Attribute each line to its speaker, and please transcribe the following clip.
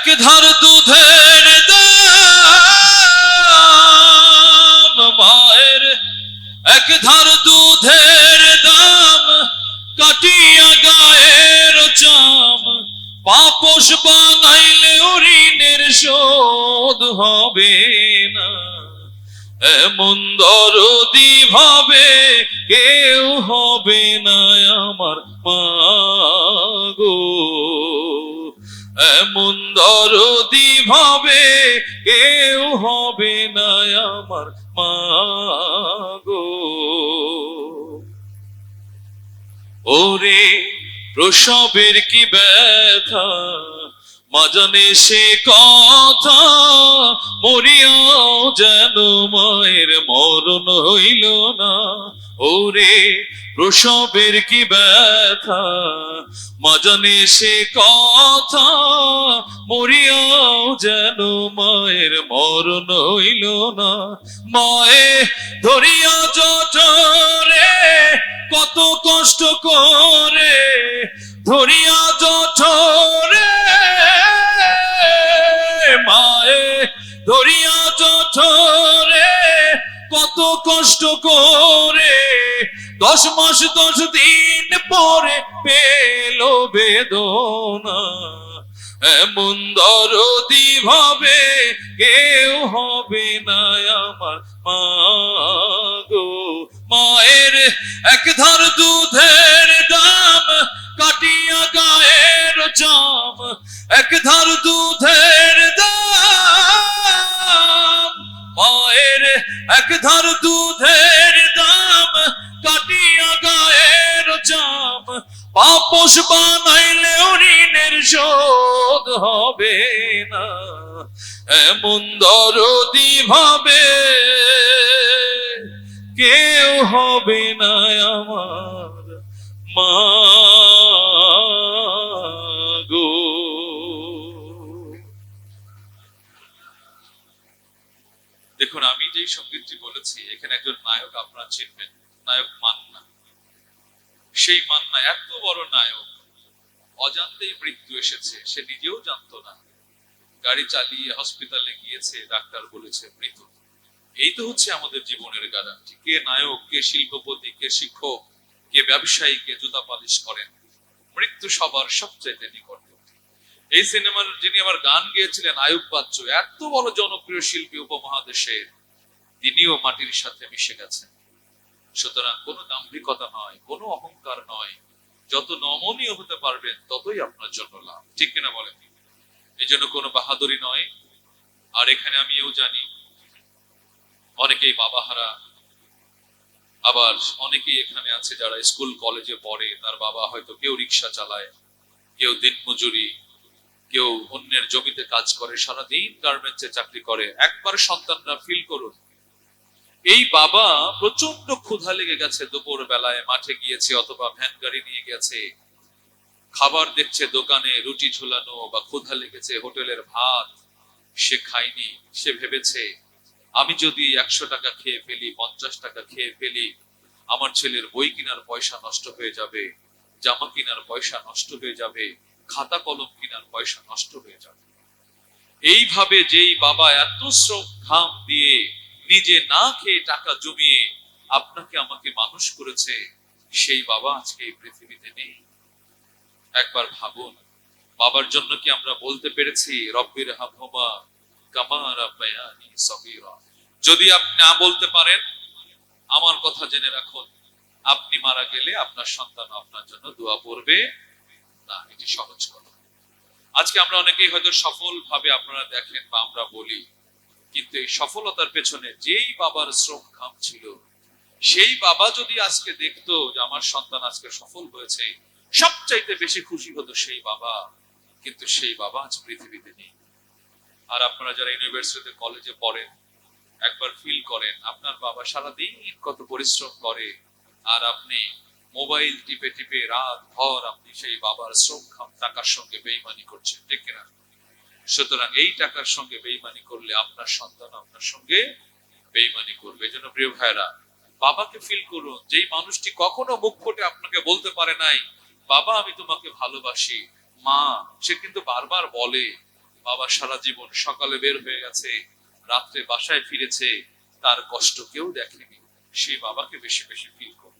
Speaker 1: এক ধার দুধের দাম, মায়ের এক ধার দুধের দাম, কাটিয়া গায়ের চাম। পাপস বানাইলে ঋণের শোধ হবে না। এমন দরদি ভাবে কেউ হবে না এমন দরদি ভাবে কেউ হবে না আমার মাগো ওরে প্রসবের কি ব্যথা? মাজানে সে কথা, মরিয়াও যেন মায়ের মরণ হইল না। ওরে প্রসবের কি ব্যথা? মাজানে সে কথা মরিয়াও যেন মায়ের মরণ হইল না। মায়ে ধরিয়া জঠরে, কত কষ্ট করে ধরিয়া জঠরে। মায়ে ধরিয়া জঠরে কত কষ্ট করে দশ মাস, দশ দিন পরে পেল বেদনা। এমন দরদি ভাবে কেউ হবে না আমার মাগো মায়ের এক ধার দুধের দাম কাটিয়া গায়ের জাম। এক ধার দুধের মায়ের এক ধার দুধের দাম কাটিয়া গায়ের জাম পাপস বানাইলে ঋণের শোধ হবে না। এমন দরদি ভাবে কেউ হবে না আমার মা। দেখুন, আমি যেই সঙ্গীতটি বলেছি, এখানে একজন নায়ক আপনারা চিনবেন। নায়ক মান্না। সেই মান্না, এত বড় নায়ক, অজান্তেই মৃত্যু এসেছে, সে নিজেও জানতো না। গাড়ি চালিয়ে হসপিটালে গিয়েছে, ডাক্তার বলেছে, মৃত। এই তো হচ্ছে আমাদের জীবনের গ্যারান্টি কে নায়ক, কে শিল্পপতি, কে শিক্ষক, কে ব্যবসায়ী, কে জুতা পালিশ করেন। মৃত্যু সবার সবচাইতে নিকটবর্তী এই সিনেমার যিনি আবার গান গেয়েছিলেন, আয়ুব বাচ্চু, এত বড় জনপ্রিয় শিল্পী উপমহাদেশের তিনিও মাটির সাথে মিশে গেছেন। সুতরাং কোনো দাম্ভিকতা নয়, কোনো অহংকার নয়, যত নমনীয় হতে পারবেন, ততই আপনার জন্য লাভ। ঠিক কিনা বলেন? এই জন্য কোনো বাহাদুরি নয়। আর এখানে আমিও জানি, অনেকেই বাবাহারা, আবার অনেকেই এখানে আছে যারা স্কুল, কলেজে পড়ে, তার বাবা হয়তো কেউ রিক্সা চালায়, কেউ দিনমজুরি কেউ অন্যের জমিতে কাজ করে, সারাদিন গার্মেন্টসে চাকরি করে, একবার সন্তানরা ফিল করুন। এই বাবা প্রচণ্ড ক্ষুধা লেগে গেছে দুপুর বেলায় মাঠে গিয়েছে অথবা ভ্যান গাড়ি নিয়ে গেছে। খাবার দেখছে দোকানে, রুটি ঝোলানো বা ক্ষুধা লেগেছে হোটেলের ভাত। সে খায়নি, সে ভেবেছে, আমি যদি একশো টাকা খেয়ে ফেলি, পঞ্চাশ টাকা খেয়ে ফেলি, আমার ছেলের বই কেনার পয়সা নষ্ট হয়ে যাবে, জামা কেনার পয়সা নষ্ট হয়ে যাবে খাতা কলম কেনার পয়সা নষ্ট হয়ে যাবে। এইভাবে যেই বাবা এত শ্রম ঘাম দিয়ে নিজে না খেয়ে টাকা জমিয়ে আপনাকে আমাকে মানুষ করেছে, সেই বাবা আজকে এই পৃথিবীতে নেই। একবার ভাবুন, বাবার জন্য কি আমরা বলতে পেরেছি রব্বির হামহুমা কামা রাব্বায়ানি সগীরা যদি আপনি না বলতে পারেন, আমার কথা জেনে রাখুন। আপনি মারা গেলে আপনার সন্তান আপনার জন্য দোয়া পড়বে। না, এটি সহজ কথা। আজকে আমরা অনেকেই হয়তো সফল ভাবে আপনারা দেখেন বা আমরা বলি, কিন্তু এই সফলতার পেছনে যেই বাবার শ্রম ঘাম ছিল, সেই বাবা যদি আজকে দেখতো যে আমার সন্তান আজকে সফল হয়েছে, সবচাইতে বেশি খুশি হতো সেই বাবা, কিন্তু সেই বাবা আজ পৃথিবীতে নেই। আর আপনারা যারা ইউনিভার্সিটিতে কলেজে পড়েন, একবার ফিল করেন, আপনার বাবা সারাদিন কত পরিশ্রম করে, আর আপনি মোবাইল টিপে টিপে রাত, ভর আপনি সেই বাবার শ্রম খাম টাকার সঙ্গে বেইমানি করছেন, ঠিক কিনা? সুতরাং এই টাকার সঙ্গে বেইমানি করলে আপনার সন্তান আপনার সঙ্গে বেইমানি করবে। এই জন্য প্রিয় ভাইরা বাবাকে ফিল করুন। যেই মানুষটি কখনো মুখ ফুটে আপনাকে বলতে পারে নাই, বাবা, আমি তোমাকে ভালোবাসি। মা, সে কিন্তু বারবার বলে, বাবা, সারা জীবন সকালে বের হয়ে গেছে, রাত্রে বাসায় ফিরেছে, তার কষ্ট কেউ দেখেনি। সেই বাবাকে বেশি বেশি ফিল করুন